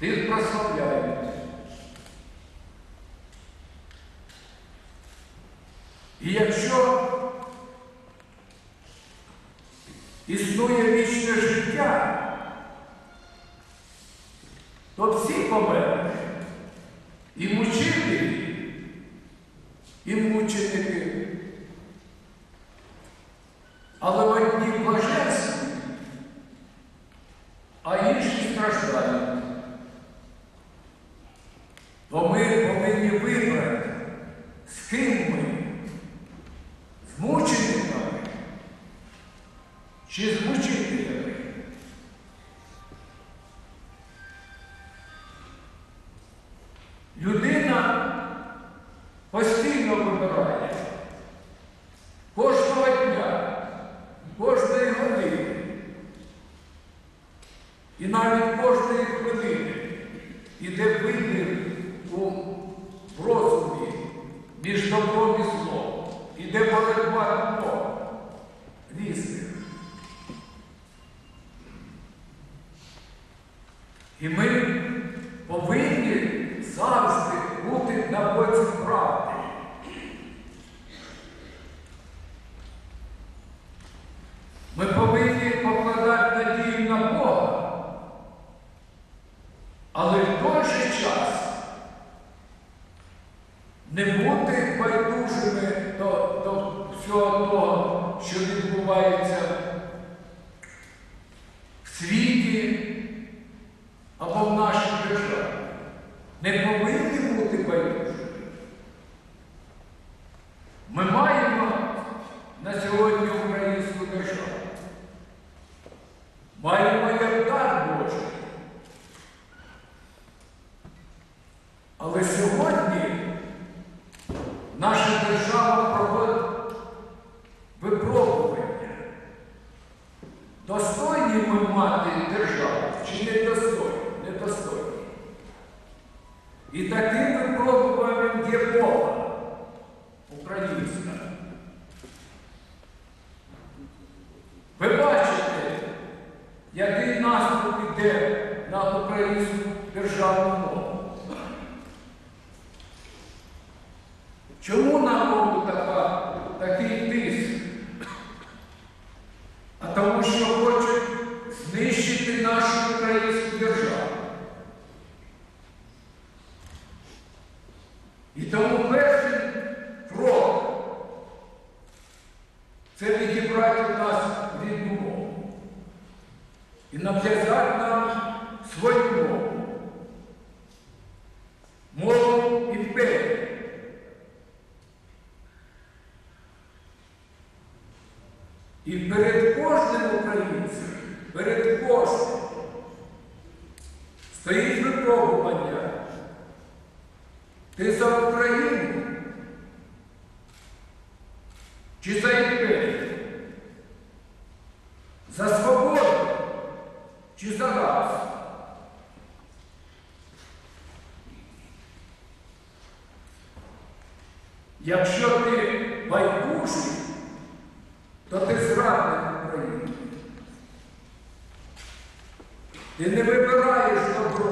тих прославляють. І якщо існує вічне життя, то всі померли. І мучителі, і мученики. Чи з мучителями. Людина постійно вибирає. Кожного дня, кожної години. І навіть кожної хвилини іде вибір у розумі між добром і злом, іде боротьба І ми повинні завжди бути на боці правди. Ми повинні покладати надію на Бога. Але в той же час не бути байдужими до, до всього того, нашій державі. Не повинні бути байдужими. Ми маємо на сьогодні українську державу. Маємо як дар Божий. Але сьогодні наша держава проводить випробування. Достойні ми мати державу чи не достойні? Недостойні. І таким випробуванням є мова українська. Ви бачите, який наступ іде на українську державну мову. Чому на І тому перший крок це відібрати нас рідну мову і нав'язати нам свою мову. Мову імперії. І перед кожним українцем, перед кожним стоїть випробування. Ти за Україну чи за імперію? За свободу чи за расу? Якщо ти байдужий, то ти зрадник України. Ти не вибираєш добро.